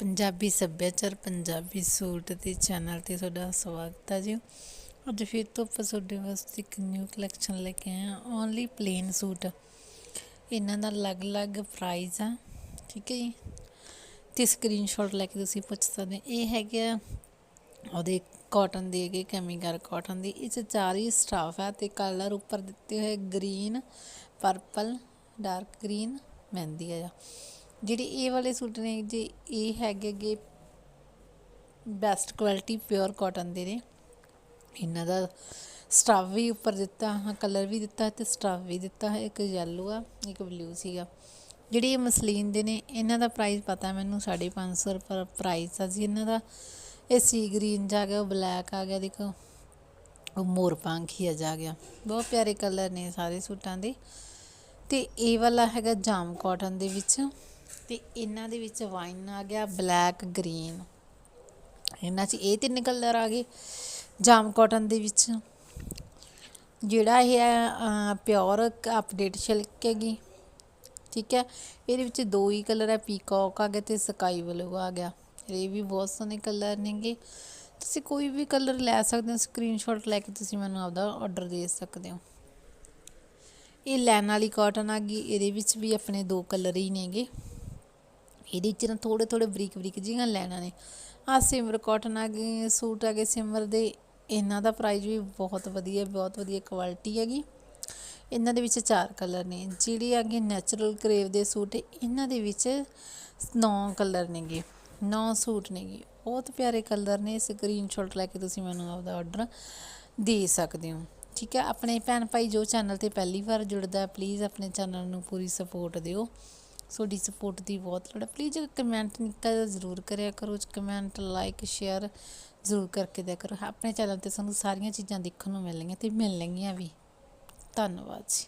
ਪੰਜਾਬੀ ਸੱਭਿਆਚਾਰ, ਪੰਜਾਬੀ ਸੂਟ ਦੇ ਚੈਨਲ ਤੇ ਤੁਹਾਡਾ ਸਵਾਗਤ ਹੈ ਜੀ। ਅੱਜ ਫਿਰ ਤੋਂ ਆਪਾਂ ਤੁਹਾਡੇ ਵਾਸਤੇ ਇੱਕ ਨਿਊ ਕਲੈਕਸ਼ਨ ਲੈ ਕੇ ਆਏ ਹਾਂ ਓਨਲੀ ਪਲੇਨ ਸੂਟ। ਇਹਨਾਂ ਦਾ ਅਲੱਗ-ਅਲੱਗ ਪ੍ਰਾਈਸ ਆ, ਠੀਕ ਹੈ ਜੀ। ਤੇ ਸਕਰੀਨਸ਼ਾਟ ਲੈ ਕੇ ਤੁਸੀਂ ਪੁੱਛ ਸਕਦੇ ਇਹ ਹੈਗੇ ਆ, ਉਹਦੇ ਕਾਟਨ ਦੇ ਹੈਗੇ ਕੈਮੀਕਲ ਕਾਟਨ ਦੀ। ਇਹ 'ਚ ਚਾਰ ਹੀ ਸਟਾਫ ਹੈ ਤੇ ਕਲਰ ਉੱਪਰ ਦਿੱਤੇ ਹੋਏ ਗ੍ਰੀਨ ਪਰਪਲ ਡਾਰਕ ਗ੍ਰੀਨ ਮਹਿੰਦੀ ਆ। ਜਿਹੜੇ ਇਹ ਵਾਲੇ ਸੂਟ ਨੇ, ਜੇ ਇਹ ਹੈਗੇ ਗੇ ਬੈਸਟ ਕੁਆਲਿਟੀ ਪਿਓਰ ਕਾਟਨ ਦੇ ਨੇ। ਇਹਨਾਂ ਦਾ ਸਟਾਫ ਵੀ ਉੱਪਰ ਦਿੱਤਾ, ਹਾਂ ਕਲਰ ਵੀ ਦਿੱਤਾ ਤੇ ਸਟਾਫ ਵੀ ਦਿੱਤਾ ਹੈ ਇੱਕ ਯੈਲੋ ਆ, ਇੱਕ ਬਲੂ ਸੀਗਾ। ਜਿਹੜੀ ਇਹ ਮਸਲੀਨ ਦੇ ਨੇ, ਇਹਨਾਂ ਦਾ ਪ੍ਰਾਈਸ ਪਤਾ ਮੈਨੂੰ 550 ਰੁਪਏ ਪ੍ਰਾਈਸ ਆ ਜੀ। ਇਹਨਾਂ ਦਾ ਇਹ ਸੀ ਗ੍ਰੀਨ ਜਾ ਗਿਆ ਬਲੈਕ ਆ ਗਿਆ, ਦੇਖੋ। ਉਹ ਮੋਰ ਪੰਖੀ ਆ ਜਾ ਗਿਆ। ਬਹੁਤ ਪਿਆਰੇ ਕਲਰ ਨੇ ਸਾਰੇ ਸੂਟਾਂ ਦੇ। ਤੇ ਇਹ ਵਾਲਾ ਹੈਗਾ ਜਾਮ ਕਾਟਨ ਦੇ ਵਿੱਚ। ਤੇ ਇਹਨਾਂ ਦੇ ਵਿੱਚ ਵਾਈਨ ਆ ਗਿਆ ਬਲੈਕ ਗ੍ਰੀਨ ਇਹਨਾਂ 'ਚ ਇਹ ਤਿੰਨ ਕਲਰ ਆ ਗਏ, ਜਾਮ ਕਾਟਨ ਦੇ ਵਿੱਚ। ਜਿਹੜਾ ਇਹ ਹੈ ਪਿਓਰ ਅਪਡੇਟ ਸਿਲਕ ਹੈਗੀ, ਠੀਕ ਹੈ? ਇਹਦੇ ਵਿੱਚ ਦੋ ਹੀ ਕਲਰ ਹੈ ਪੀਕੌਕ ਆ ਗਿਆ ਤੇ ਸਕਾਈ ਬਲੂ ਆ ਗਿਆ। ਇਹ ਵੀ ਬਹੁਤ ਸੋਹਣੇ ਕਲਰ ਨੇਗੇ। ਤੁਸੀਂ ਕੋਈ ਵੀ ਕਲਰ ਲੈ ਸਕਦੇ ਹੋ ਸਕਰੀਨਸ਼ਾਟ ਲੈ ਕੇ ਤੁਸੀਂ ਮੈਨੂੰ ਆਪਦਾ ਆਰਡਰ ਦੇ ਸਕਦੇ ਹੋ। ਇਹ ਲੈਣ ਵਾਲੀ ਕਾਟਨ ਆ ਗਈ, ਇਹਦੇ ਵਿੱਚ ਵੀ ਆਪਣੇ ਦੋ ਕਲਰ ਹੀ ਨੇਗੇ। ਇਹਦੇ ਵਿੱਚ ਨਾ ਥੋੜੇ ਥੋੜੇ ਬਰੀਕ ਬਰੀਕ ਜਿਹੀਆਂ ਲੈਣਾ ਨੇ। ਆ ਸਿਮਰ ਕਾਟਨ ਆ ਗਏ, ਸੂਟ ਆ ਗਏ ਸਿਮਰ ਦੇ। ਇਹਨਾਂ ਦਾ ਪ੍ਰਾਈਸ ਵੀ ਬਹੁਤ ਵਧੀਆ ਬਹੁਤ ਵਧੀਆ ਕੁਆਲਿਟੀ ਹੈਗੀ। ਇਹਨਾਂ ਦੇ ਵਿੱਚ ਚਾਰ ਕਲਰ ਨੇ। ਜਿਹੜੇ ਆ ਗਈ ਨੈਚੁਰਲ ਕਰੇਵ ਦੇ ਸੂਟ, ਇਹਨਾਂ ਦੇ ਵਿੱਚ ਨੌ ਕਲਰ ਨੇਗੇ। ਨੌ ਸੂਟ ਨੇਗੇ। ਬਹੁਤ ਪਿਆਰੇ ਕਲਰ ਨੇ। ਸਕਰੀਨਸ਼ਾਟ ਲੈ ਕੇ ਤੁਸੀਂ ਮੈਨੂੰ ਆਪਦਾ ਆਰਡਰ ਦੇ ਸਕਦੇ ਹੋ। ਠੀਕ ਹੈ ਆਪਣੇ ਭੈਣ ਭਾਈ ਜੋ ਚੈਨਲ ਤੇ ਪਹਿਲੀ ਵਾਰ ਜੁੜਦਾ ਪਲੀਜ਼ ਆਪਣੇ ਚੈਨਲ ਨੂੰ ਪੂਰੀ ਸਪੋਰਟ ਦਿਓ। ਤੁਹਾਡੀ ਸਪੋਰਟ ਦੀ ਬਹੁਤ ਲੋੜ ਹੈ। ਪਲੀਜ਼ ਕਮੈਂਟ ਨਿੱਕਾ ਜਿਹਾ ਜ਼ਰੂਰ ਕਰਿਆ ਕਰੋ ਕਮੈਂਟ ਲਾਈਕ ਸ਼ੇਅਰ ਜ਼ਰੂਰ ਕਰਕੇ ਦਿਆ ਕਰੋ। ਆਪਣੇ ਚੈਨਲ ਤੇ ਸਾਨੂੰ ਸਾਰੀਆਂ ਚੀਜ਼ਾਂ ਦੇਖਣ ਨੂੰ ਮਿਲਣਗੀਆਂ ਤੇ ਮਿਲਣਗੀਆਂ ਵੀ। ਧੰਨਵਾਦ ਜੀ।